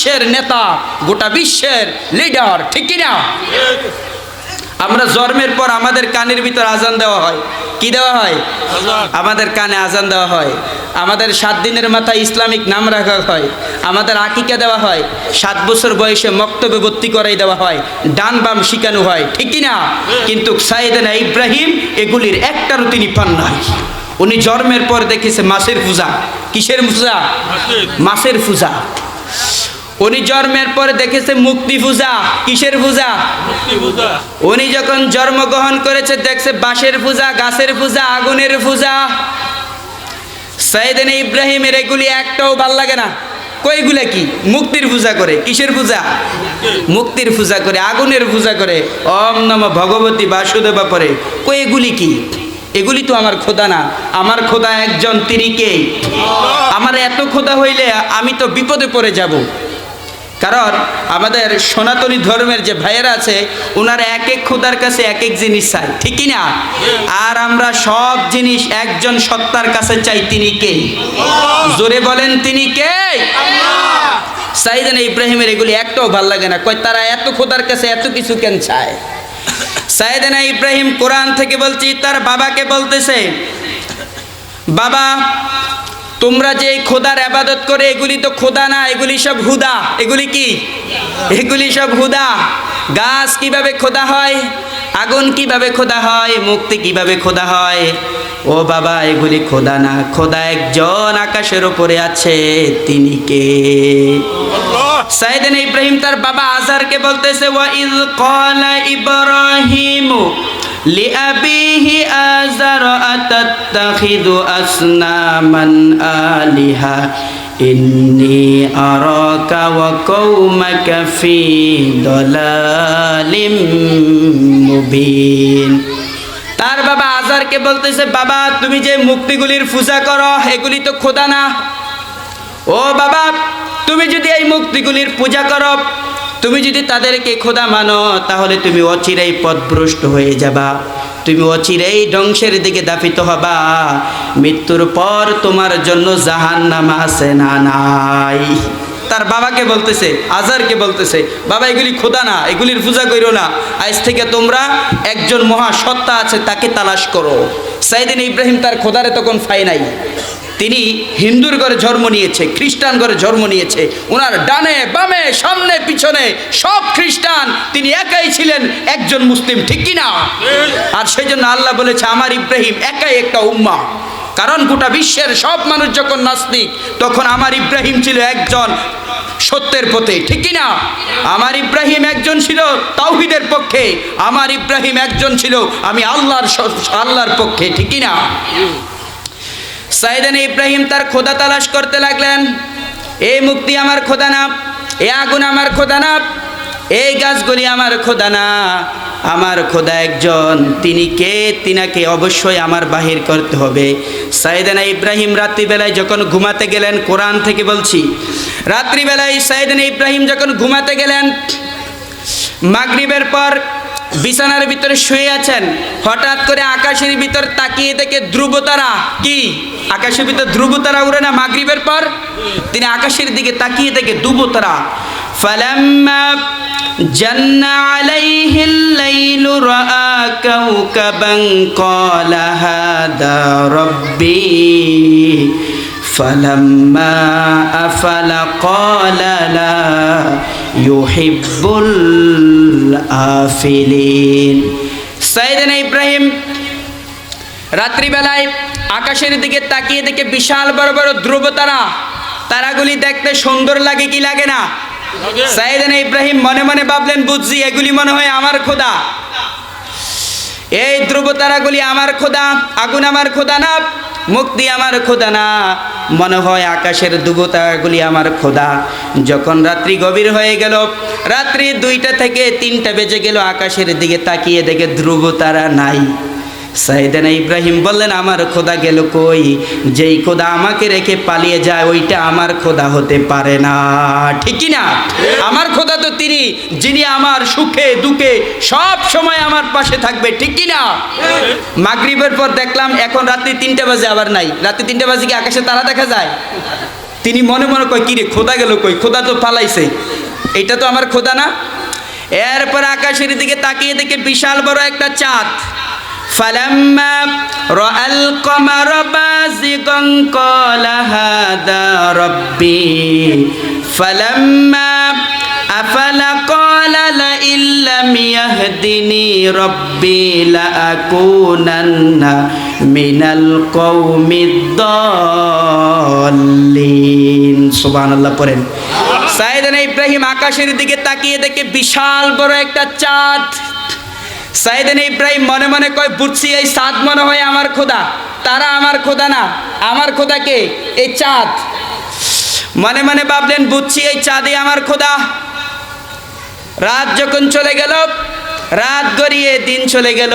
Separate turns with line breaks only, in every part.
বিশ্বের নেতা, গোটা বিশ্বের লিডার ঠিক না আমরা জন্মের পর আমাদের কানের ভিতর আজান দেওয়া হয়। কি দেওয়া হয়? আমাদের কানে আজান দেওয়া হয়। আমাদের সাত দিনের মাথায় ইসলামিক নাম রাখা হয়। আমাদের আকিকা দেওয়া হয়। সাত বছর বয়সে মক্তবে ভর্তি করাই দেওয়া হয়। ডান বাম শিখানো হয় ঠিকই না কিন্তু সাইদানা ইব্রাহিম এগুলির একটারও তিনি পান নাই। উনি জন্মের পর দেখেছে মাছের পূজা। কিসের পূজা? মাছের পূজা। উনি জন্মের পরে দেখেছে মুক্তি পূজা। কিসের পূজা? উনি যখন জন্মগ্রহণ করেছে দেখছে বাঁশের পূজা গাছের পূজা আগুনের পূজা। সাইদিন ইব্রাহিমের এগুলি একটাও ভালো লাগে না। কইগুলা কি? মুক্তির পূজা করে। কিসের পূজা? মুক্তির পূজা করে আগুনের পূজা করে। অম নম ভগবতী বাসুদেবা পরে। কই এগুলি কি? এগুলি তো আমার খোদা না। আমার খোদা একজন তিনি কে? আমার এত খোদা হইলে আমি তো বিপদে পড়ে যাব। কারণ আমাদের সনাতনী ধর্মের যে ভাইয়েরা আছে ওনার এক এক খোদার কাছে এক এক জিনিস চাই ঠিকই না আর আমরা সব জিনিস একজন সত্তার কাছে চাই, তিনি কে? জোরে বলেন, তিনি কে? সাইদান ইব্রাহিমের এগুলি একটাও ভালো লাগে না। কয়, তারা এত খোদার কাছে এত কিছু কেন চায়? সাইদানা ইব্রাহিম কোরআন থেকে বলছি, তার বাবাকে বলতেছে, বাবা তোমরা যে খোদার আবাদত করে, এগুলি তো খোদা না, এগুলি সব হুদা। এগুলি কি? এগুলি সব হুদা। গাছ কীভাবে খোদা হয়? আগুন কীভাবে খোদা হয়? মুক্তি কীভাবে খোদা হয়? ও বাবা, এগুলি খোদা না। খোদা একজন আকাশের ওপরে আছে, তিনি কে? সাইদিন ইব্রাহিম তার বাবা আজারকে বলতেছে, ওয়া ইজ ক্বালা ইব্রাহিম লিআবিহি আজ أتتخذ أصناما آلهة إني أراك وقومك في ضلال مبين তার বাবা আজারকে বলতেছে বাবা তুমি যে মুক্তিগুলির পূজা করো এগুলি তো খোদা না ও বাবা তুমি যদি এই মুক্তিগুলির পূজা করো তুমি যদি তাদেরকে খোদা মানো তাহলে তুমি অচিরেই পথভ্রষ্ট হয়ে যাবা তুমি অচিরেই ধ্বংসের দিকে দাপিত হবা। মৃত্যুর পর তোমার জন্য জাহান নামা আছে না নাই। তার বাবাকে বলতেছে আজারকে বলতেছে, বাবা, এগুলি খোদা না, এগুলির পূজা করো না। আজ থেকে তোমরা একজন মহা সত্তা আছে, তাকে তালাশ করো। সাইদিন ইব্রাহিম তার খোদারে তখন ফাই নাই। তিনি হিন্দুর ঘরে জন্ম নিয়েছে, খ্রিস্টান ঘরে জন্ম নিয়েছে। ওনার ডানে, বামে, সামনে, পিছনে সব খ্রিস্টান। তিনি একাই ছিলেন একজন মুসলিম, ঠিক কি না আর সেই জন্য আল্লাহ বলেছে, আমার ইব্রাহিম একাই একটা উম্মা কারণ গোটা বিশ্বের সব মানুষ যখন নাস্তিক, তখন আমার ইব্রাহিম ছিল একজন সত্যের পথে, ঠিক না আমার ইব্রাহিম একজন ছিল তাওহিদের পক্ষে, আমার ইব্রাহিম একজন ছিল আমি আল্লাহর আল্লাহর পক্ষে, ঠিক না সাইদান ইব্রাহিম তার খোদা তালাশ করতে লাগলেন। এই মুক্তি আমার খোদা না, এ আগুন আমার খোদা না, এই গাছগুলি আমার খোদা না, আমার খোদা একজন। তিনি কে? তিনাকে অবশ্যই আমার বাহির করতে হবে। সাইদানা ইব্রাহিম রাত্রিবেলায় যখন ঘুমাতে গেলেন, কোরআন থেকে বলছি, রাত্রিবেলায় সাইদানা ইব্রাহিম যখন ঘুমাতে গেলেন, মাগরিবের পর বিছানার ভিতরে শুয়ে আছেন হঠাৎ করে আকাশের ভিতর তাকিয়ে দেখে ধ্রুবতারা কি আকাশের ভিতর ধ্রুবতারা উড়ে না মাগরিবের পর তিনি আকাশের দিকে তাকিয়ে দেখে ধ্রুবতারা فلما جن عليه الليل رأى كوكبا قال هذا ربي فلما أفل قال لا ইউহিব্বুল আফিলিন সাইদেন ইব্রাহিম রাত্রিবেলায় আকাশের দিকে তাকিয়ে দেখে বিশাল বড় বড় ধ্রুব তারা তারাগুলি দেখতে সুন্দর লাগে কি লাগে না? সাইদেন ইব্রাহিম মনে মনে ভাবলেন বুঝছি এগুলি মনে হয় আমার খোদা। এই ধ্রুব তারাগুলি আমার খোদা আগুন আমার খোদা না? মুক্তি আমার খোদা না। মনে হয় আকাশের দুবতাগুলি আমার খোদা। যখন রাত্রি গভীর হয়ে গেল, রাত্রি দুইটা থেকে তিনটা বেজে গেল, আকাশের দিকে তাকিয়ে দেখে ধ্রুব তারা নাই। সাইদানা ইব্রাহিম বললেন, আমার খোদা গেল কই? যেই খোদা আমাকে রেখে পালিয়ে যায়, ওইটা আমার খোদা হতে পারে না। ঠিকই না? আমার খোদা তো তিনি, যিনি আমার সুখে, দুঃখে সব সময় আমার পাশে থাকবে। ঠিকই না? মাগরিবের পর দেখলাম, এখন রাত্রি তিনটে বাজে, আবার নাই। রাত্রি তিনটে বাজে কি আকাশে তারা দেখা যায়? তিনি মনে মনে কয়, কিরে, খোদা গেল কই? খোদা তো পালাইছে। এটা তো আমার খোদা না? এরপর আকাশের দিকে তাকিয়ে দেখে বিশাল বড় একটা চাঁদ। فلما رأى القمر بازغا قال هذا ربي فلما أفل قال لئن لم يهدني ربي لأكونن من القوم الضالين سبحان الله পড়েন সাইদানা ইব্রাহিম আকাশের দিকে তাকিয়ে দেখে বিশাল বড় একটা চাঁদ সাইদিন ইব্রাহিম মনে মনে কয়, বুঝছি, এই সাদ মনে হয় আমার খোদা। তারা আমার খোদা না। আমার খোদাকে এই চাঁদ। মনে মনে ভাবলেন, বুঝছি, এই চাঁদে আমার খোদা। রাত যখন চলে গেল রাত গড়িয়ে দিন চলে গেল।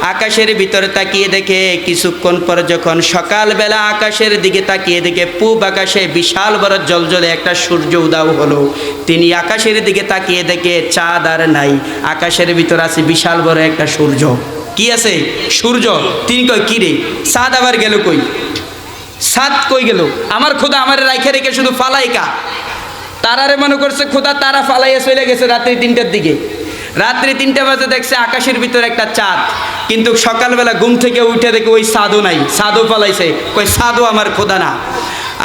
আকাশের ভিতরে তাকিয়ে দেখে কিছুক্ষণ পর যখন সকালবেলা আকাশের দিকে তাকিয়ে দেখে পূব আকাশে বিশাল বড় জলজলে একটা সূর্য উদাও হলো। তিনি আকাশের দিকে তাকিয়ে দেখে চাঁদ আর নাই। আকাশের ভিতর আছে বিশাল বড় একটা সূর্য। কি আছে? সূর্য। তিনি কই কি রে? চাঁদ আবার গেল কই? সাত কই গেল? আমার খোদা আমার রাইখে রেখে শুধু ফালাইকা। তারারে মনে করছে খোদা তারা ফালাইয়া চলে গেছে রাত্রি তিনটার দিকে। রাত্রি তিনটা বাজে দেখছে আকাশের ভিতরে একটা চাঁদ। কিন্তু সকালবেলা ঘুম থেকে উঠে দেখে ওই সাধু নাই সাধু পালাইছে। কই সাধু আমার খোদা না।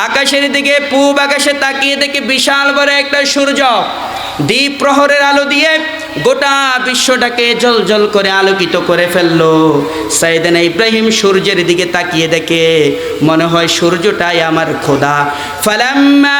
আকাশের দিকে, পূব আকাশে তাকিয়ে দেখে বিশাল বড় একটা সূর্য। দ্বীপ প্রহরের আলো দিয়ে গোটা বিশ্বটাকে জল জল করে আলোকিত করে ফেলল। সাইদানা ইব্রাহিম সূর্যের দিকে তাকিয়ে দেখে মনে হয় সূর্যটাই আমার খোদা। ফালাম্মা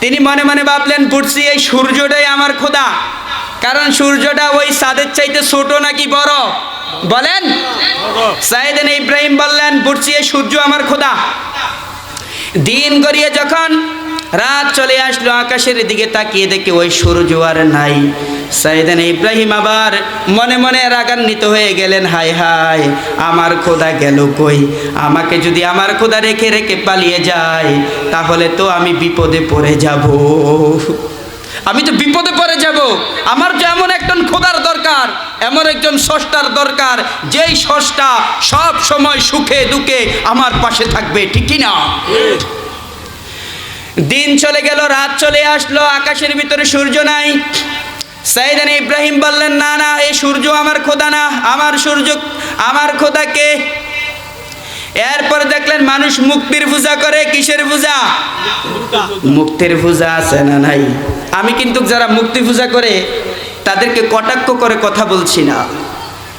তিনি মনে মনে ভাবলেন, বুঝছি এই সূর্যটাই আমার খোদা। কারণ সূর্যটা ওই সাদের চাইতে ছোট নাকি বড়? বলেন? সাইদেন ইব্রাহিম বললেন, বুঝছি এই সূর্য আমার খোদা। দিন গড়িয়ে যখন রাত চলে আসলো আকাশের দিকে তাকিয়ে দেখে ওই সূর্য আর নাই। সাইদান ইব্রাহিম আবার মনে মনে রাগান্বিত হয়ে গেলেন হাই হাই আমার খোদা গেল কই? আমাকে যদি আমার খোদা রেখে রেখে পালিয়ে যায়, তাহলে তো আমি বিপদে পড়ে যাব। আমি তো বিপদে পড়ে যাব। আমার যে এমন একজন খোদার দরকার, এমন একজন স্রষ্টার দরকার, যেই সষ্টা সব সময় সুখে দুঃখে আমার পাশে থাকবে ঠিকই না দিন চলে গেল, রাত চলে আসলো, আকাশের ভিতরে সূর্য নাই। সাইদান ইব্রাহিম বললেন, না না, এই সূর্য আমার খোদা না, আমার সূর্য, আমার খোদাকে এরপর দেখলেন, মানুষ মুক্তির পূজা করে, কিসের পূজা? মুক্তির পূজা আছে না নাই? আমি কিন্তু যারা মুক্তি পূজা করে, তাদেরকে কটাক্ষ করে কথা বলছি না।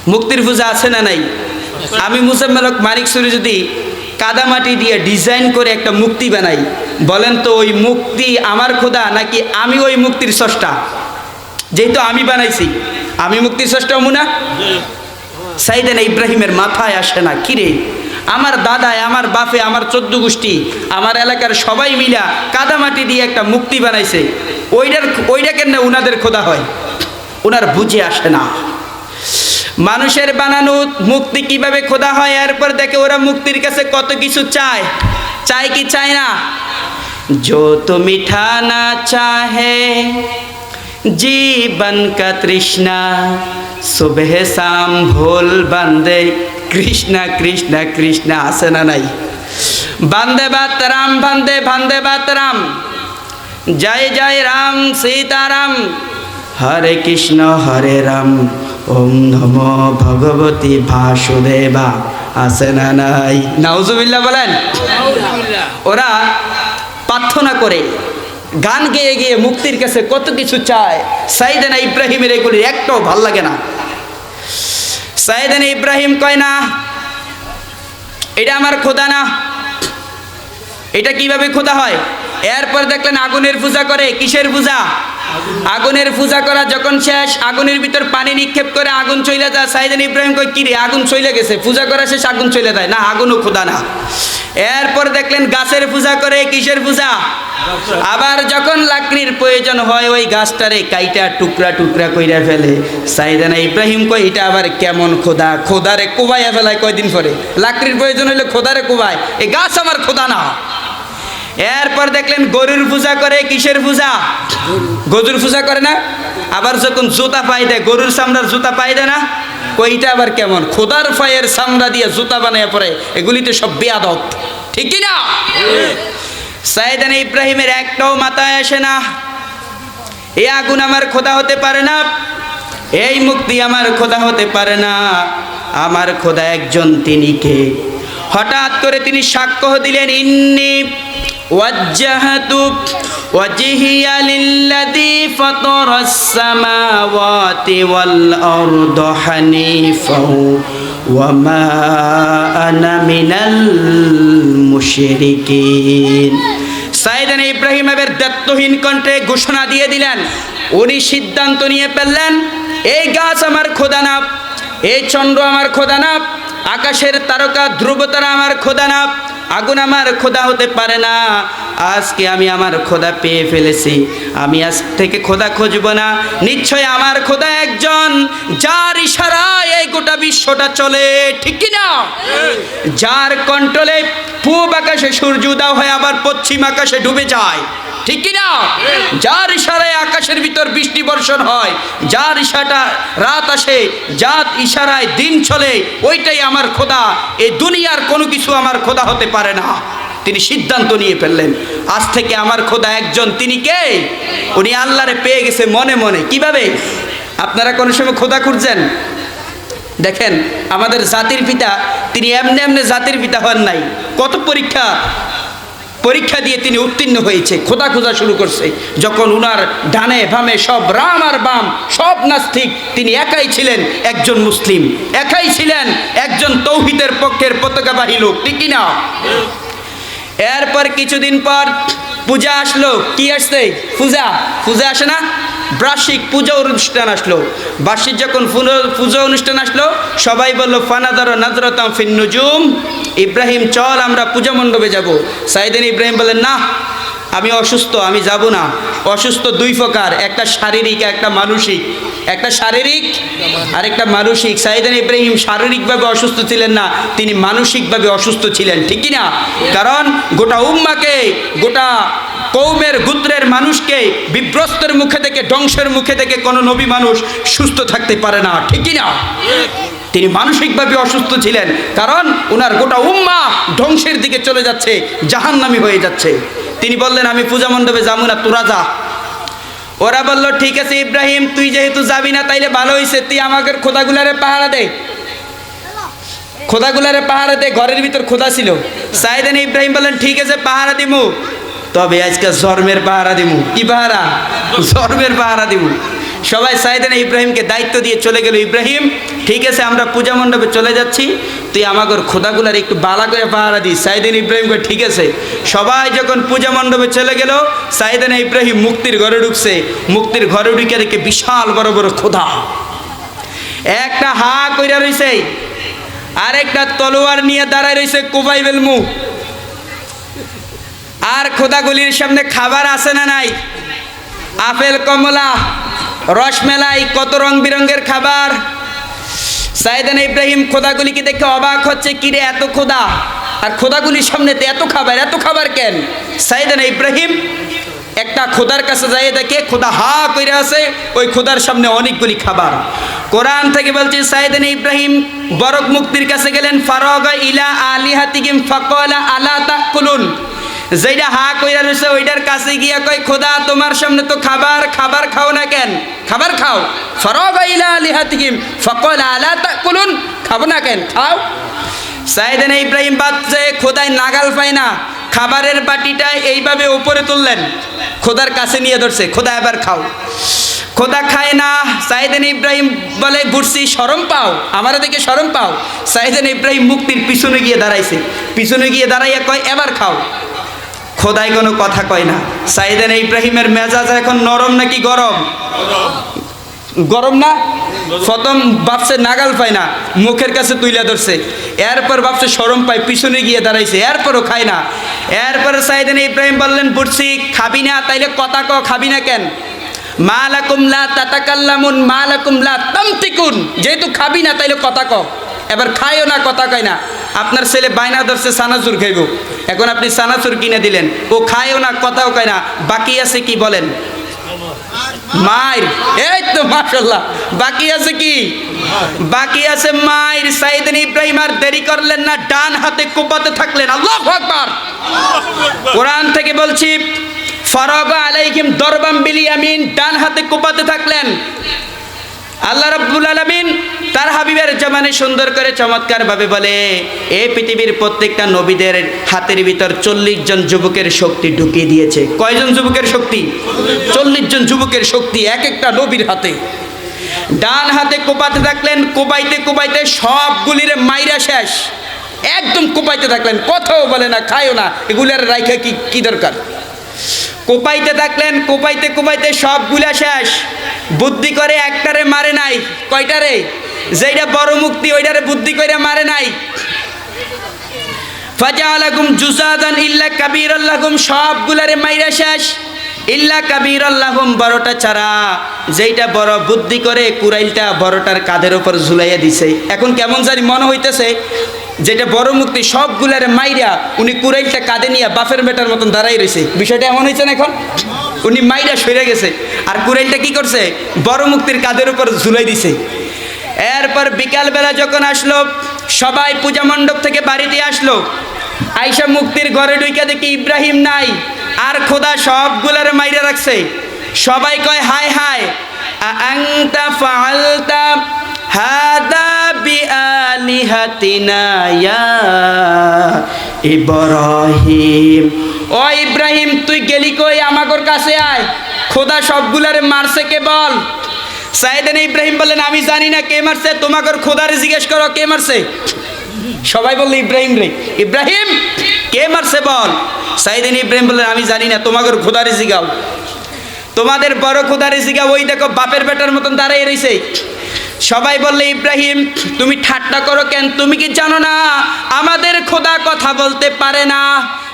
মুক্তির পূজা আছে না নাই? আমি মুসাম্মেলক মানিক সুরি যদি কাদামাটি দিয়ে ডিজাইন করে একটা মুক্তি বানাই। বলেন তো, ওই মুক্তি আমার খোদা নাকি আমি ওই মুক্তির স্রষ্টা? যেহেতু আমি বানাইছি, আমি মুক্তির স্রষ্টা মুনা সাইদেন ইব্রাহিমের মাথায় আসে না, কিরে? আমার দাদায়, আমার বাপে, আমার চোদ্দ গোষ্ঠী, আমার এলাকার সবাই মিলা কাদামাটি দিয়ে একটা মুক্তি বানাইছে। ওইটার ওইটা কেন উনাদের খোদা হয়? ওনার বুঝে আসে না। মানুষের বানানো মুক্তি কিভাবে খোদা হয় এরপর দেখে ওরা মুক্তির কাছে কত কিছু চায় চায় কি চায় না जो तो मिठा ना चाहे जीवन का तृष्णा सुबह शाम भोल बंदे কৃষ্ণা কৃষ্ণা কৃষ্ণা আছে না নাই বন্দে বাতরাম বন্দে বন্দে বাতরাম জয় জয় রাম সীতারাম হরে কৃষ্ণ হরে রাম ওম নম ভগবতী ভাসুদেবা আছে না নাই। নাউজুবিল্লাহ বলেন। ওরা প্রার্থনা করে, গান গেয়ে গিয়ে মুক্তির কাছে কত কিছু চায়। সাইদানা ইব্রাহিমের এগুলির একটাও ভালো লাগে না। সাইদানা ইব্রাহিম কয় না, এটা আমার খোদা না। এটা কীভাবে খোদা হয়? এরপর দেখলেন আগুনের পূজা করে, কিসের পূজা? আগুনের পূজা করা যখন শেষ, আগুনের ভিতর পানি নিক্ষেপ করে আগুন চলে যায়। সাইদান ইব্রাহিম কই কিরে, আগুন চলে গেছে? পূজা করা শেষ, আগুন চলে যায়? না, আগুনও খোদা না। এরপর দেখলেন গাছের পূজা করে, কিসের পূজা? আবার যখন লাকড়ির প্রয়োজন হয়, ওই গাছটারে কাইটা টুকরা টুকরা কইরা ফেলে। সাইদানা ইব্রাহিম কয়, এটা আবার কেমন খোদা খোদারে কুবাইয়া ফেলায় কয়দিন পরে? লাকড়ির প্রয়োজন হইলে খোদারে কুবায়। এই গাছ আমার খোদা না। এরপর দেখলেন গরুর পূজা করে, কিসের পূজা? গরুর পূজা করে না? আবার যখন জুতা পাই দেয়, গরুর চামড়ার জুতা পাই দেয় না? কইটা আবার কেমন? খোদার ফায়ের চামড়া দিয়ে জুতা বানায় পরে এগুলি তো সব বেয়াদত ঠিক না? সাইদান ইব্রাহিমের একটাও মাথায় আসে না। এই আগুন আমার খোদা হতে পারে না। এই মুক্তি আমার খোদা হতে পারে না। আমার খোদা একজন তিনি কে? হঠাৎ করে তিনি সাক্ষ্য দিলেন, ইন্নি ওয়াজহিয়া লিল্লাযী ফাতারাস সামাওয়াতি ওয়াল আরদা হানিফাও ওয়া মা আনা মিনাল সাইদান ইব্রাহিম দত্তহীন কণ্ঠে ঘোষণা দিয়ে দিলেন। উনি সিদ্ধান্ত নিয়ে ফেললেন এই গাছ আমার খোদা না। এই চন্দ্র আমার খোদা না, আকাশের তারকা, ধ্রুবতারা আমার খোদা না, আগুন আমার খোদা হতে পারে না। আজকে আমি আমার খোদা পেয়ে ফেলেছি। আমি আজ থেকে খোদা খুঁজব না। নিশ্চয় আমার খোদা একজন এই গোটা বিশ্বটা চলে, ঠিক কি না যার কন্ট্রোলে পূব আকাশে সূর্য উদয় হয়, আবার পশ্চিম আকাশে ডুবে যায়, ঠিক কি না যার ইশারায় আকাশের ভিতর বৃষ্টি বর্ষণ হয়, যার ইশাটা রাত আসে, যার ইশারায় দিন চলে, ওইটাই আমার খোদা। এই দুনিয়ার কোনো কিছু আমার খোদা হতে পারে না। তিনি সিদ্ধান্ত নিয়ে ফেললেন, আজ থেকে আমার খোদা একজন। তিনি কে? উনি আল্লাহরে পেয়ে গেছে মনে মনে। কীভাবে? আপনারা কোনো সময় খোদা খুঁজছেন? দেখেন, আমাদের জাতির পিতা, তিনি এমনি এমনি জাতির পিতা হন নাই। কত পরীক্ষা পরীক্ষা দিয়ে তিনি উত্তীর্ণ হয়েছে, খোদা খোঁজা শুরু করছে। যখন উনার ডানে বামে সব রাম আর বাম, সব নাস্তিক, তিনি একাই ছিলেন একজন মুসলিম। একাই ছিলেন একজন তৌহিদের পক্ষের পতাকাবাহী লোক, ঠিক কি না? এরপর কিছুদিন পর পূজা আসলো। কি আসছে? পূজা। পূজা আসে না? বার্ষিক পূজা অনুষ্ঠান আসলো। বার্ষিক যখন পুজো অনুষ্ঠান আসলো, সবাই বলল, ফানাদার নাজরতাম ফিন নুজুম। ইব্রাহিম, চল, আমরা পূজা মণ্ডপে যাব। সাইদিন ইব্রাহিম বললেন, না, আমি অসুস্থ, আমি যাব না। অসুস্থ দুই প্রকার, একটা শারীরিক, একটা মানসিক। একটা শারীরিক আর একটা মানসিক। সাইদান ইব্রাহিম শারীরিকভাবে অসুস্থ ছিলেন না, তিনি মানসিকভাবে অসুস্থ ছিলেন, ঠিক না? কারণ গোটা উম্মাকে গোটা কৌমের গুত্রের মানুষকে বিভ্রস্তের মুখে থেকে, ধ্বংসের মুখে থেকে কোনো নবী মানুষ সুস্থ থাকতে পারে না, ঠিক না তিনি মানসিকভাবে অসুস্থ ছিলেন, কারণ ওনার গোটা উম্মা ধ্বংসের দিকে চলে যাচ্ছে, জাহান্নামি হয়ে যাচ্ছে। তিনি বললেন, আমি পূজা মণ্ডপে যাব না, তোরা যা। ওরা বলল, ঠিক আছে ইব্রাহিম, তুই যেহেতু যাবি না, তাইলে ভালো হয়েছে তুই আমাকে খোদাগুলারে পাহারা দে। খোদাগুলারে পাহারা দে, ঘরের ভিতর খোদা ছিল। সাইদেন ইব্রাহিম বললেন, ঠিক আছে, পাহারা দিমু। তবে আজকে জন্মের পাহারা দিমু। কি পাহারা? জন্মের পাহারা দিমু। সবাই সাইদেন ইব্রাহিমকে দায়িত্ব দিয়ে চলে গেল ইব্রাহিম। ঠিক আছে, আমরা পূজা মণ্ডপে চলে যাচ্ছি। তুই আমাকে খোদাগুলার একটু বালা করে পাহারা দিস। সাইদিন ইব্রাহিমকে ঠিক আছে। সবাই যখন পূজা মণ্ডপে চলে গেল সাইদিন ইব্রাহিম মুক্তির ঘরে ঢুকছে। মুক্তির ঘরে ঢুকে দেখে বিশাল বড় বড় খোদা। একটা হা কইরা রইছে, আরেকটা তলোয়ার নিয়ে দাঁড়ায় রইছে কুবাইবেল মুখ। আর খোদাগুলির সামনে খাবার আছে না নাই? আপেল, কমলা, রসমেলাই, কত রং বিরঙ্গের খাবার? সাইদান ইব্রাহিম খোদাগুলিকে দেখে অবাক হচ্ছে কিরে এত খোদা? আর খোদাগুলির সামনে এত খাবার এত খাবার কেন? সাইদান ইব্রাহিম একটা খোদার কাছে যাই দেখে, খোদা হা করে আছে, ওই খোদার সামনে অনেকগুলি খাবার। কোরআন থেকে বলছে, সাইদান ইব্রাহিম বরক মুক্তির কাছে গেলেন, ফারগ ইলা আলিহাতিকিম ফাকলা আলা তাকুলুন। যেটা হা কইরা রয়েছে ওইটার কাছে গিয়া কই খোদা, তোমার সামনে তো খাবার খাবার খাও না কেন? খাবার খাও। ফরগ ইলা লিহাতিহিম ফকল, আলা তাকুলুন, খাব না কেন? খাও। সাইদেন ইব্রাহিম বাচ্চা খোদায় নাগাল পায় না। খাবারের বাটিটা এইভাবে উপরে তুললেন। খোদার কাছে নিয়ে ধরছে, খোদা, এবার খাও। খোদা খায় না। সাইদেন ইব্রাহিম বলে বুঝছি সরম পাও। আমার দেখে সরম পাও। সাইদেন ইব্রাহিম মুক্তির পিছনে গিয়ে দাঁড়াইছে। পিছনে গিয়ে দাঁড়াইয়া কয়, এবার খাও। খোদাই কোনো কথা কয় না। সাইদেন ইব্রাহিমের মেজাজ এখন নরম নাকি গরম? গরম না? প্রথম বাপসে নাগাল পায় না, মুখের কাছে তুইলা ধরছে। এরপর বাপসে সরম পায়, পিছনে গিয়ে দাঁড়াইছে, এরপরও খায় না। এরপরে সাইদেন ইব্রাহিম বললেন বুঝছি খাবি না? তাইলে কথা ক, খাবি না কেন? মালাকুম লা তাতাকাল্লামুন, মালাকুম লা তামতিকুন। যেহেতু খাবি না, তাইলে কথা ক। এবার খায়ও না, কথা কয় না। আপনার ছেলে বায়না ধরছে, সানাচুর খাইব। এখন আপনি সানাচুর কিনে দিলেন। ও খায়ও না, কথাও কয় না। বাকি আছে কি বলেন? মায়ের। এই তো মাশাল্লাহ বাকি আছে কি? বাকি আছে মায়ের। সাইদিন ইব্রাহিম আর দেরি করলেন না, ডান হাতে কোপাতে থাকলেন। আল্লাহ আকবার। কোরআন থেকে বলছি, ফরগ আলাইহিম দরবাম বিলিয়ামিন ডান হাতে কোপাতে থাকলেন। আল্লাহ রাব্বুল আলামিন তার হাবিবের জমানে সুন্দর করে চমৎকার ভাবে বলে এই পৃথিবীর প্রত্যেকটা নবীদের হাতের ভিতর চল্লিশ জন যুবকের শক্তি ঢুকিয়ে দিয়েছে। কয়জন যুবকের শক্তি? চল্লিশ জন যুবকের শক্তি এক একটা নবীর হাতে। ডান হাতে কোপাতে থাকলেন, কোপাইতে কোপাইতে সবগুলির মাইরা শেষ। একদম কোপাইতে থাকলেন, কথাও বলে না, খায়ও না। এগুলার রাইখা কি কি দরকার? কোপাইতে থাকলেন, কোপাইতে কোপাইতে সবগুলা শেষ। বুদ্ধি করে একটারে মারে নাই। কয়টারে? যেটা বড় মুক্তি, ওইটারে বুদ্ধি করে মারে নাই। ফাজা আলাকুম জুজাদান ইল্লা কাবির আল্লাহুম সবগুলারে মাইরা শেষ। ইল্লা কাবির আল্লাহুম বড়টা ছাড়া যেইটা বড় বুদ্ধি করে কুরাইলটা বড়টার কাঁধের উপর ঝুলাইয়া দিছে। এখন কেমন জানি মনে হইতেছে, যেটা বড় মুক্তি সবগুলারে মাইরা উনি কুরাইলটা কাঁধে নিয়ে বাফের বেটার মতন দাঁড়াই রয়েছে বিষয়টা এমন হয়েছে না এখন? উনি মাইরা সরে গেছে। আর কুরাইলটা কি করছে? বড় মুক্তির কাঁধের উপর ঝুলাই দিছে। এরপর বিকালবেলা যখন আসলো, সবাই পূজা মণ্ডপ থেকে বাড়িতে আসলো। আইসা মুক্তির ঘরে ঢুইকা দেখি ইব্রাহিম নাই, আর খোদা সবগুলার মাইরা রাখছে। সবাই কয়, হায় হায়। আংতা ফালতা হাদা বিআলিহাতিনা ইয়া ইব্রাহিম। ও ইব্রাহিম, তুই গেলি কই? আমাগর কাছে আয়। খোদা সবগুলারে মারছে কে বল? সাইদেন ইব্রাহিম বললেন, আমি জানি না কে মারছে তোমাকে খোদারে জিজ্ঞেস করো কে মারছে। সবাই বলল ইব্রাহিম রে। ইব্রাহিম, কে মারছে বল? সাইদিন ইব্রাহিম বললেন, আমি জানি না তোমাকে খোদারে জিগাও তোমাদের বড় খোদারে জিগাও ওই দেখো বাপের বেটার মতন দাঁড়াই রয়েছে সবাই বললে, ইব্রাহিম, তুমি ঠাট্টা করো কেন? তুমি কি জানো না? আমাদের খোদা কথা বলতে পারে না।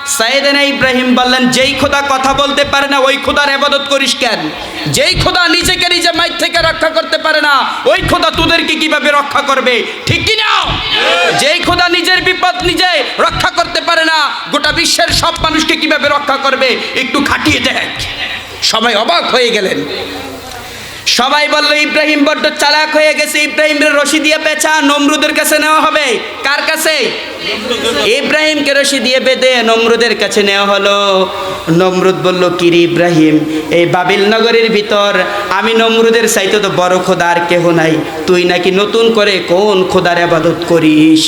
সাইদেনা ইব্রাহিম বললেন, যেই খোদা কথা বলতে পারে না, ওই খোদার আবাদত করিস কেন? যেই খোদা নিজেকে নিজে মাইক থেকে রক্ষা করতে পারে না, ওই খোদা তোদেরকে কীভাবে রক্ষা করবে? ঠিক কি না? যেই খোদা নিজের বিপদ নিজে রক্ষা করতে পারে না, গোটা বিশ্বের সব মানুষকে কীভাবে রক্ষা করবে? একটু খাটিয়ে দেখ। সবাই অবাক হয়ে গেলেন। সবাই বলল, ইব্রাহিম বড্ড চালাক হয়ে গেছে। ইব্রাহিমের রশি দিয়ে পেঁচা, নমরুদের কাছে নেওয়া হবে। কার কাছে? ইব্রাহিমকে রশি দিয়ে বেঁধে নমরুদের কাছে নেওয়া হলো। নমরুদ বলল, কিরে ইব্রাহিম, এই বাবিল নগরের ভিতর আমি নমরুদের চাইতে তো বড় খোদা আর কেহ নাই। তুই নাকি নতুন করে কোন খোদার আবাদত করিস?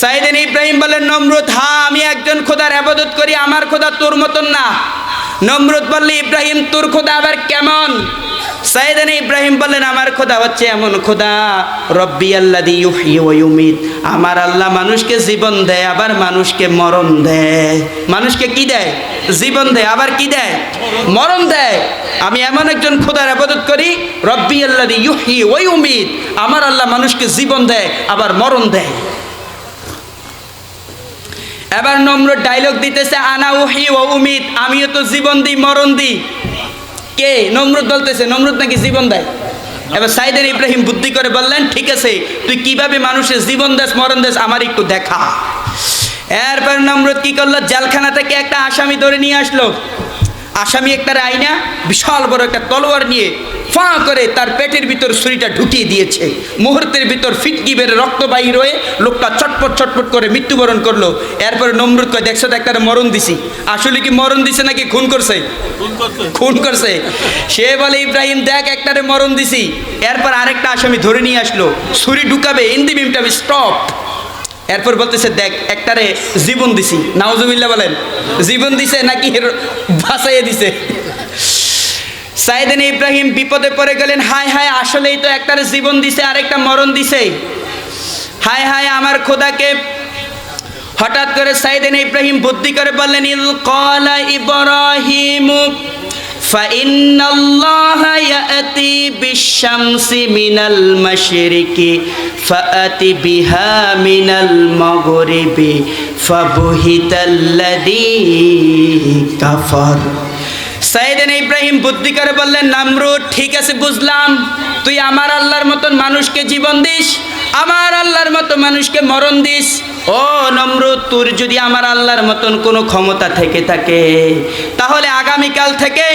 সাইদিন ইব্রাহিম বলেন নমরুদ, হা, আমি একজন খোদার আবাদত করি, আমার খোদা তোর মতন না। নমরুদ বললে, ইব্রাহিম, তোর খোদা আবার কেমন? সাইদানে ইব্রাহিম বললেন, আমার খোদা হচ্ছে এমন খোদা, রব্বি আল্লাহ ইউমিত। আমার আল্লাহ মানুষকে জীবন দেয়, আবার মানুষকে মরণ দেয়। মানুষকে কি দেয়? জীবন দেয়, আবার কি দেয়? মরণ দেয়। আমি এমন একজন খোদার আবাদত করি, রব্বি আল্লাহ ইউহি ওই উমিদ আমার আল্লাহ মানুষকে জীবন দেয়, আবার মরণ দেয়। এবার নম্র ডায়লগ দিতেছে, আনা উহি ও উমিদ আমিও তো জীবন দিই, মরণ দিই। কে? নমরুদ বলতেছে, নমরুদ নাকি জীবন দেয়? এবার সাইদের ইব্রাহিম বুদ্ধি করে বললেন, ঠিক আছে, তুই কীভাবে মানুষের জীবন দেশ মরণ দেশ আমার একটু দেখা। এরপর নমরুদ কি করল? জেলখানা থেকে একটা আসামি ধরে নিয়ে আসলো। আসামি একটা আইনা বিশাল বড় একটা তলোয়ার নিয়ে ফাঁ করে তার পেটের ভিতর ছুরিটা ঢুকিয়ে দিয়েছে। মুহূর্তের ভিতর ফিটকি বেড়ে রক্ত বাহির হয়ে লোকটা চটপট চটপট করে মৃত্যুবরণ করল। এরপরে নমরুদ কয় দেখছ একটা মরণ দিছি। আসলে কি মরণ দিছে নাকি খুন করছে? খুন করছে। সে বলে ইব্রাহিম দেখ একটারে মরণ দিছি। এরপর আরেকটা আসামি ধরে নিয়ে আসলো। ছুরি ঢুকাবে ইন্দি বিমটা স্টপ! এরপর বলতেছে দেখ একটারে জীবন দিছি। নাওজুবিল্লা বলেন জীবন দিছে নাকি ভাসাইয়ে দিছে? সাইদিন ইব্রাহিম বিপদে পড়ে গেলেন হায় হায় আসলেই তো একটারে জীবন দিছে আরেকটা মরণ দিছে হায় হায় আমার খোদাকে হঠাৎ করে সাইদেন ইব্রাহিম বুদ্ধি করে বললেন ইল কলা ইব্রাহিম فإن الله يأتي بالشمس من المشرق فأت بها من المغرب فبهت الذي كفر সাইদেন ইব্রাহিম বুদ্ধি করে বললেন, নামরুদ, ঠিক আছে, বুঝলাম। তুই আমার আল্লাহর মতন মানুষকে জীবন দিস, আমার আল্লাহর মতো মানুষকে মরণ দিস। ও নমরুদ, তোর যদি আমার আল্লাহর মতন কোনো ক্ষমতা থেকে থাকে, তাহলে আগামীকাল থেকে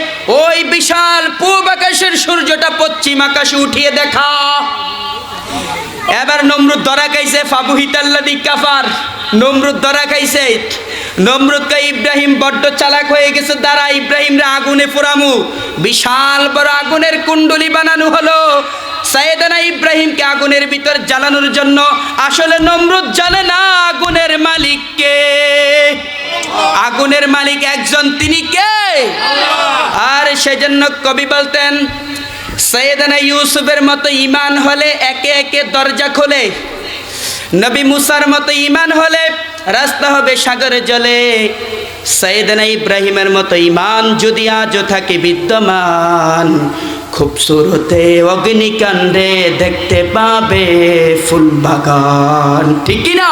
ওই বিশাল পূব আকাশের সূর্যটা পশ্চিম আকাশে উঠিয়ে দেখা। এবার নমরুদ ধরা খাইছে ফাবুহিতাল্লাদি কাফার। নমরুদ ধরা খাইছে। নমরুদকে ইব্রাহিম বড্ড চালাক হয়ে গেছে, দ্বারা ইব্রাহিমরা আগুনে পোড়ামু। বিশাল বড় আগুনের কুণ্ডলি বানানো হলো। সাইয়েদানা ইব্রাহিমকে আগুনের ভিতর জ্বালানোর জন্য আসলে নমরুদ জানে না আগুনের মালিককে আগুনের মালিক একজন, তিনি কে? আর সেজন্য কবি বলতেন সৈয়দানা ইউসুফের মতো ইমান হলে একে একে দরজা খোলে। নবী মুসার মতো ইমান হলে রাস্তা হবে সাগরে জলে। সৈয়দানা ইব্রাহিমের মতো ইমান যদি আজও থাকে বিদ্যমান, খুবসুরতে অগ্নিকাণ্ডে দেখতে পাবে ফুল বাগান। ঠিক না?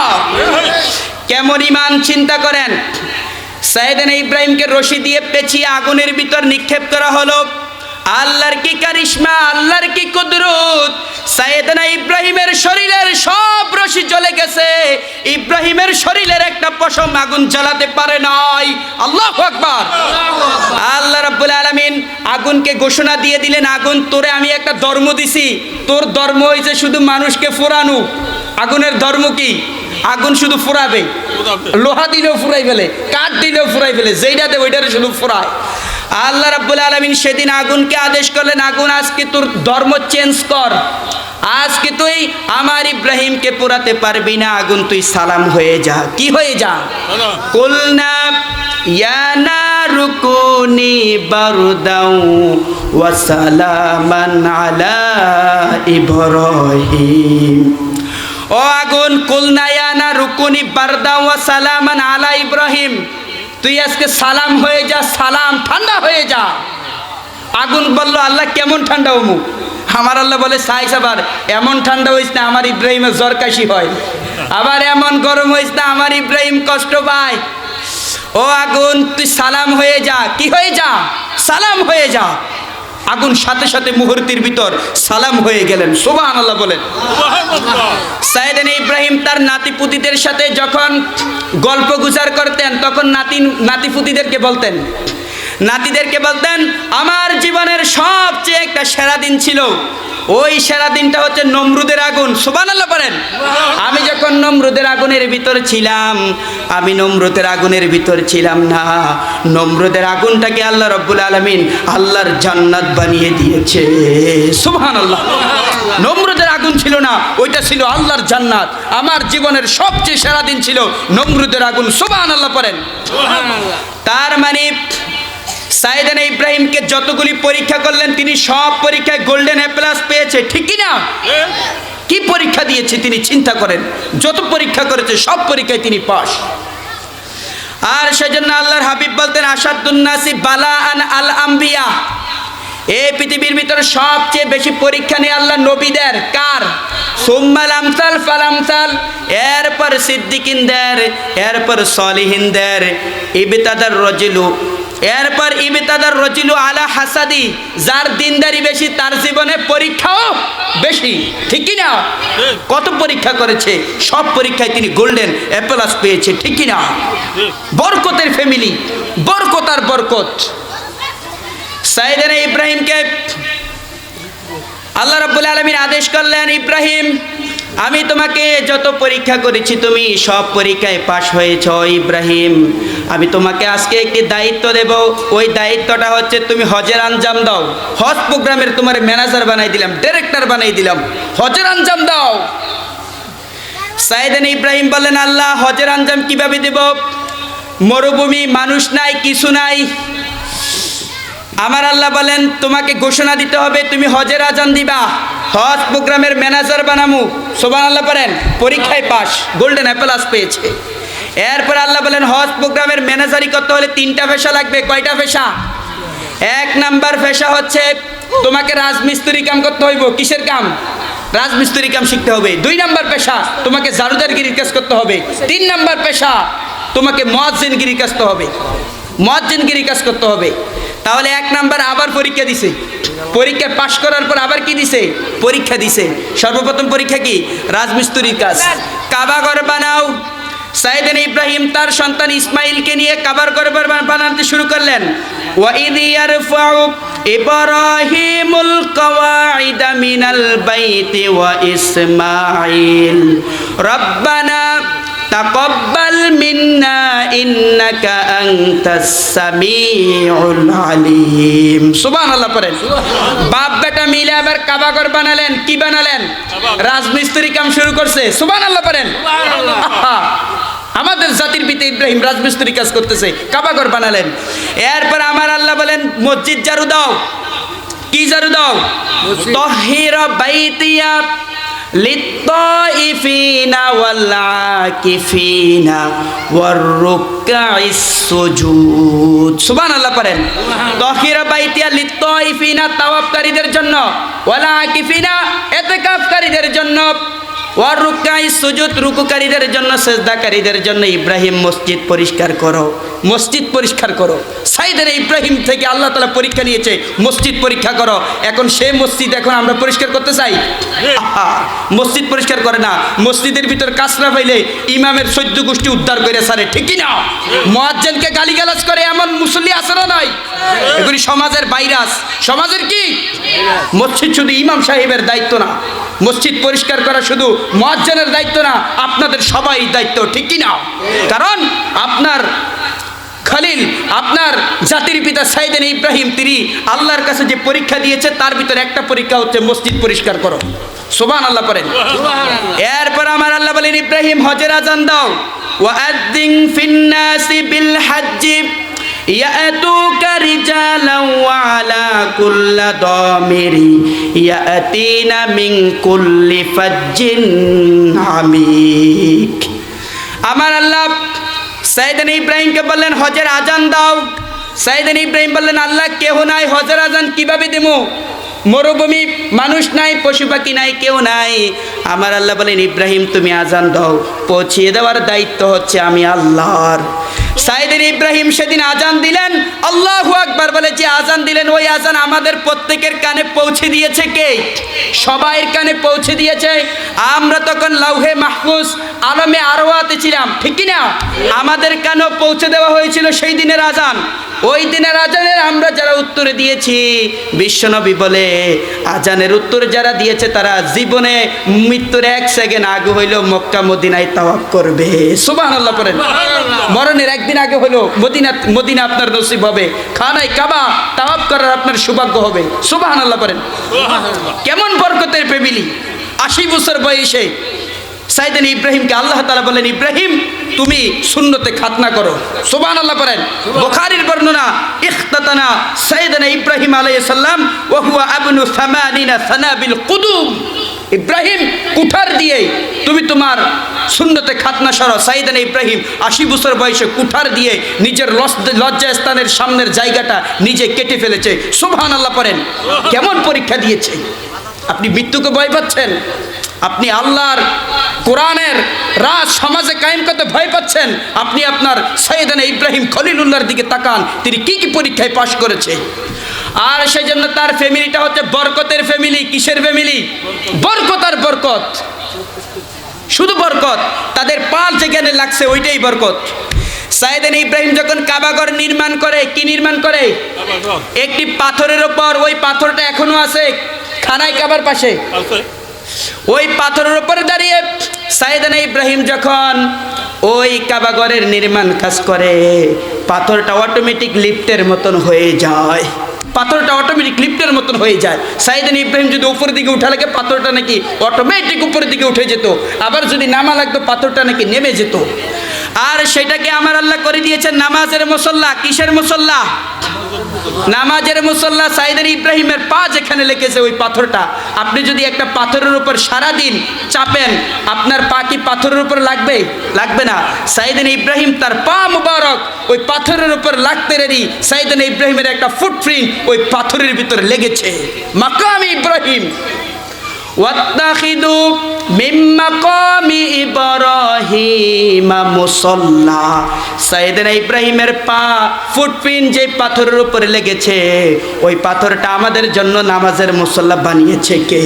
কেমন ইমান চিন্তা করেন? সাইদানা ইব্রাহিমকে রশি দিয়ে পেঁচিয়ে আগুনের ভিতর নিক্ষেপ করা হলো। আল্লাহর কি কারিশমা, আল্লাহর কি কুদরত? সাইয়েদনা ইব্রাহিমের শরীরের সব রশি জ্বলে গেছে। ইব্রাহিমের শরীরের একটা পশম আগুন জ্বালাতে পারে নাই। আল্লাহ আকবার। আল্লাহ রাব্বুল আলামিন আগুনকে ঘোষণা দিয়ে দিলেন, আগুন তোরে আমি একটা ধর্ম দিছি। তোর ধর্ম হয়েছে শুধু মানুষকে ফোরানো। আগুনের ধর্ম কি? আগুন শুধু ফুরাবে। লোহা দিলেও ফুরাই ফেলে, কাঠ দিলেও ফুরাই ফেলে। যেইটাতে ওইটারে শুধু ফুরায়। আল্লাহ রাব্বুল আলামিন সেদিন আগুনকে আদেশ করলেন আগুন আজকে তোর ধর্ম চেঞ্জ কর? আজকে তুই আমার ইব্রাহিমকে পোড়াতে পারবি না? আগুন তুই সালাম হয়ে যা। কি হয়ে যা? কুলনা ইয়া নারুকুনি বারদাউ ওয়া সালামান আলা ইব্রাহিম। ও আগুন কুলনা কুলনায়ানা রুকুনি বারদা ওয়া সালামান আলা ইব্রাহিম। তুই আজকে সালাম হয়ে যা, সালাম ঠান্ডা হয়ে যা। আগুন বলল, আল্লাহ, কেমন ঠান্ডা অমুক? আমার আল্লাহ বলে সাইস আবার এমন ঠান্ডা হইস না, আমার ইব্রাহিমের জ্বর কাশি হয়। আবার এমন গরম হইস না, আমার ইব্রাহিম কষ্ট পায়। ও আগুন, তুই সালাম হয়ে যা। কি হয়ে যা? সালাম হয়ে যা। আগুন সাথে সাথে মুহূর্তের ভিতর সালাম হয়ে গেলেন। সোবাহ আল্লাহ বলেন। সাইদেন ইব্রাহিম তার নাতিপুতিদের সাথে যখন গল্প গুজার করতেন, তখন নাতি, নাতিপুতিদেরকে বলতেন। নাতিদেরকে বলতেন, আমার জীবনের সবচেয়ে একটা সেরা দিন ছিল। ওই সেরা দিনটা হচ্ছে নমরুদের আগুন। সুবান আল্লাহ বলেন। আমি যখন নমরুদের আগুনের ভিতর ছিলাম, আমি নমরুদের আগুনের ভিতর ছিলাম না। নমরুদের আগুনটাকে আল্লাহ রব্বুল আলমিন আল্লাহর জান্নাত বানিয়ে দিয়েছে। সুবহান আল্লাহ নমরুদের আগুন ছিল না ওইটা ছিল আল্লাহর জান্নাত। আমার জীবনের সবচেয়ে সেরা দিন ছিল নমরুদের আগুন। সুবহান আল্লাহ পড়েন তার মানে সাইদানা ইব্রাহিমকে যতগুলি পরীক্ষা করলেন তিনি সব পরীক্ষায় গোল্ডেন এ প্লাস পেয়েছে। ঠিক না কি পরীক্ষা দিয়েছে তিনি চিন্তা করেন। যত পরীক্ষা করেছে সব পরীক্ষায় তিনি পাস আর সেজন্য আল্লাহর হাবিব বলতেন আসাদুন্নাসি বালা আন আল আম্বিয়া এই পৃথিবীর ভিতরে সবচেয়ে বেশি পরীক্ষা নিয়ে আল্লাহ নবীদের কার? সোম্মাল আমসাল ফালামসাল এরপর সিদ্দিকিনদের, এরপর সলিহিনদের, ইবিতাদার রজিলু। এরপর ইবিতাদার রজিলু আলা হাসাদি। যার দিনদারি বেশি, তার জীবনে পরীক্ষাও বেশি। ঠিক কি না কত পরীক্ষা করেছে? সব পরীক্ষায় তিনি গোল্ডেন অ্যাপেলাস পেয়েছে। ঠিক কি না বরকতের ফ্যামিলি বরকত আর বরকত। সাইদানা ইব্রাহিমকে আল্লাহ রাব্বুল আলমীর আদেশ করলেন, ইব্রাহিম, আমি তোমাকে যত পরীক্ষা করেছি, তুমি সব পরীক্ষায় পাশ হয়েছ, ইব্রাহিম। আমি তোমাকে আজকে একটি দায়িত্ব দেব। ওই দায়িত্বটা হচ্ছে তুমি হজের আঞ্জাম দাও। হজ প্রোগ্রামের তোমার ম্যানেজার বানাই দিলাম, ডিরেক্টর বানাই দিলাম। হজের আঞ্জাম দাও। সাইদান ইব্রাহিম বললেন, আল্লাহ, হজের আঞ্জাম কীভাবে দেব? মরুভূমি মানুষ নাই, কিছু নাই। আমার আল্লাহ বলেন, তোমাকে ঘোষণা দিতে হবে, তুমি হজের আজান দিবা। হজ প্রোগ্রামের ম্যানেজার বানামু। সোবান আল্লাহ বলেন পরীক্ষায় পাস গোল্ডেন অ্যাপেলাস পেয়েছে। এরপর আল্লাহ বলেন, হজ প্রোগ্রামের ম্যানেজারি করতে হলে তিনটা পেশা লাগবে, কয়টা পেশা এক নাম্বার পেশা হচ্ছে, তোমাকে রাজমিস্ত্রি কাম করতে হইব। কিসের কাম? রাজমিস্ত্রি কাম শিখতে হবে। দুই নাম্বার পেশা, তোমাকে জারুদারগিরির কাজ করতে হবে। তিন নাম্বার পেশা, তোমাকে মহাজিনগিরি কাজ করতে হবে। মহাজিনগিরি কাজ করতে হবে। তাহলে এক নাম্বার আবার পরীক্ষা দিছে। পরীক্ষা পাশ করার পর আবার কি দিছে? পরীক্ষা দিছে। সর্বপ্রথম পরীক্ষা কি? রাজমিস্ত্রির কাজ। কাবাগর বানাও। সাইদেন ইব্রাহিম তার সন্তান ইসমাইলকে নিয়ে কাবার ঘর বানাতে শুরু করলেন। ওয়াইদ মিনাল ওয়া ইসমাইল রব্বানা তাকাব্বাল মিন্না ইন্নাকা আনতাস সামিউল আলিম। সুবহানাল্লাহ পড়েন। বাপ বেটা মিলে আবার কাবা ঘর বানালেন কি বানালেন? রাজমিস্ত্রি কাম শুরু করছে। সুবহানাল্লাহ পড়েন। আমাদের জাতির পিতা ইব্রাহিম রাজমিস্ত্রি কাজ করতেছে কাবাগর বানালেন। এরপর আমার আল্লাহ বলেন মসজিদ জারু দাও। কি জারু দাও? তহির বাইতিয়া للطائفين والعاكفين والركع السجود সুবহান আল্লাহ করেন তহিরা বাইতিয়া লিত্তাইফিনা তাওয়াফকারীদের জন্য ওয়ালা আকিফিনা এতেকাফকারীদের জন্য ওয়ার রুকাই সুজুদ রুকুকারীদের জন্য, সেজদাকারীদের জন্য ইব্রাহিম মসজিদ পরিষ্কার করো, মসজিদ পরিষ্কার করো। সাইদের ইব্রাহিম থেকে আল্লাহ তালা পরীক্ষা নিয়েছে, মসজিদ পরীক্ষা করো। এখন সে মসজিদ এখন আমরা পরিষ্কার করতে চাই? মসজিদ পরিষ্কার করে না। মসজিদের ভিতর কাঁচরা পাইলে ইমামের সৈদ্য গোষ্ঠী উদ্ধার করে সারে ঠিকই না? মোয়াজ্জেনকে গালিগালাজ করে এমন মুসল্লি আছে না নাই? এগুলি সমাজের ভাইরাস। সমাজের কি? মসজিদ শুধু ইমাম সাহেবের দায়িত্ব না। মসজিদ পরিষ্কার করা শুধু মহাজ্জানের দায়িত্ব না আপনাদের সবাই দায়িত্ব ঠিক কি না কারণ আপনার খালিল আপনার জাতির পিতা সাইদেন ইব্রাহিম তিনি আল্লাহর কাছে যে পরীক্ষা দিয়েছে তার ভিতরে একটা পরীক্ষা হচ্ছে মসজিদ পরিষ্কার করো। সোবান আল্লাহ করেন এরপর আমার আল্লাহ বলেন ইব্রাহিম হজের আজান দাও। ওয়াদ্দিন ফিন্নাসি বিল হাজ্জি يأتوك رجالا وعلى كل ضامر يأتين من كل فج عميق আমার আল্লাহ সাইদান ইব্রাহিমকে বললেন হজের আজান দাও সাইদান ইব্রাহিম বললেন আল্লাহ কেহ নাই হজের আজান কিভাবে দেবো মরুভূমি মানুষ নাই পশু পাখি নাই কেউ নাই আমার আল্লাহ বলেন ইব্রাহিম তুমি আজান দাও পৌঁছিয়ে দেওয়ার দায়িত্ব হচ্ছে আমি আল্লাহর সাইদিন ইব্রাহিম সেদিন আজান দিলেন। আল্লাহ আকবার বলে যে আজান দিলেন ওই আজান আমাদের প্রত্যেকের কানে পৌঁছে দিয়েছে কে? সবাইয়ের কানে পৌঁছে দিয়েছে। আমরা তখন লাউহে মাহফুজ আলমে আরোয়াতে ছিলাম ঠিক না আমাদের কানেও পৌঁছে দেওয়া হয়েছিল সেই দিনের আজান। ওই দিনের আজানের আমরা যারা উত্তর দিয়েছি বিশ্বনবী বলে আজানের উত্তর যারা দিয়েছে তারা জীবনে মৃত্যুর এক সেকেন্ড আগে হইলেও মক্কা মদিনায় তাওয়াব করবে। সুবাহ আল্লাহ করেন মরণের একদিন আগে হলো মদিনা মদিনা আপনার নসিব হবে। খানায় কাবা তাওয়াব করার আপনার সৌভাগ্য হবে। সুবাহ আল্লাহ করেন। কেমন বরকতের পেবিলি আশি বছর বয়সে সাইদিন ইব্রাহিমকে আল্লাহ তালা বলেন ইব্রাহিম তুমি শূন্যতে খাতনা করো। সুবান আল্লাহ করেন বোখারির বর্ণনা ইখতাতানা সাইদানা ইব্রাহিম আলাইহিস সালাম ওয়া হুয়া আবনু সামানিনা সানাবিল কুদুম। ইব্রাহিম কুঠার দিয়ে তুমি তোমার শূন্যতে খাতনা সরো সাইদানা ইব্রাহিম আশি বছর বয়সে কুঠার দিয়ে নিজের লজ্জা স্থানের সামনের জায়গাটা নিজে কেটে ফেলেছে। সুবহান আল্লাহ করেন কেমন পরীক্ষা দিয়েছে? আপনি মৃত্যুকে ভয় পাচ্ছেন? আপনি আল্লাহর কোরআনের রাজ সমাজে কায়েম করতে ভয় পাচ্ছেন? আপনি আপনার সৈয়দানা ইব্রাহিম খলিলুল্লাহর দিকে তাকান, তিনি কি কি পরীক্ষায় পাশ করেছে? আর সেই জন্য তার ফ্যামিলিটা হচ্ছে বরকতের ফ্যামিলি কিসের ফ্যামিলি? বরকত আর বরকত। শুধু বরকত তাদের পাল যেখানে লাগছে ওইটাই বরকত। সাইদেন ইব্রাহিম যখন কাবাগর নির্মাণ করে কি নির্মাণ করে? একটি পাথরের ওপর ওই পাথরটা এখনও আছে খানায় কাবার পাশে। ওই পাথরের উপরে দাঁড়িয়ে সাইদানা ইব্রাহিম যখন ওই কাবাগরের নির্মাণ কাজ করে পাথরটা অটোমেটিক লিফটের মতন হয়ে যায়। পাথরটা অটোমেটিক লিফটের মতন হয়ে যায়। সাইদান ইব্রাহিম যদি উপরের দিকে উঠা লাগে, পাথরটা নাকি অটোমেটিক উপরের দিকে উঠে যেত। আবার যদি নামা লাগতো, পাথরটা নাকি নেমে যেত। আর সেটাকে আমার আল্লাহ করে দিয়েছেন নামাজের মুসল্লা কিসের মুসল্লা নামাজের মুসল্লা সাইদের ইব্রাহিমের পা যেখানে লেগেছে ওই পাথরটা, আপনি যদি একটা পাথরের উপর সারাদিন চাপেন, আপনার পা কি পাথরের উপর লাগবে? লাগবে না। সাইদিন ইব্রাহিম তার পা মুবারক ওই পাথরের উপর লাগতে রেডি সাইদিন ইব্রাহিমের একটা ফুটপ্রিন্ট ওই পাথরের ভিতরে লেগেছে। মাকাম ইব্রাহিম। ওয়াত্তাখিদু মিন মাকামি ইব্রাহিম মুসাল্লা। সাইয়েদনা ইব্রাহিমের পা, ফুটপ্রিন্ট যে পাথরের উপরে লেগেছে, ওই পাথরটা আমাদের জন্য নামাজের মুসল্লা বানিয়েছে কে?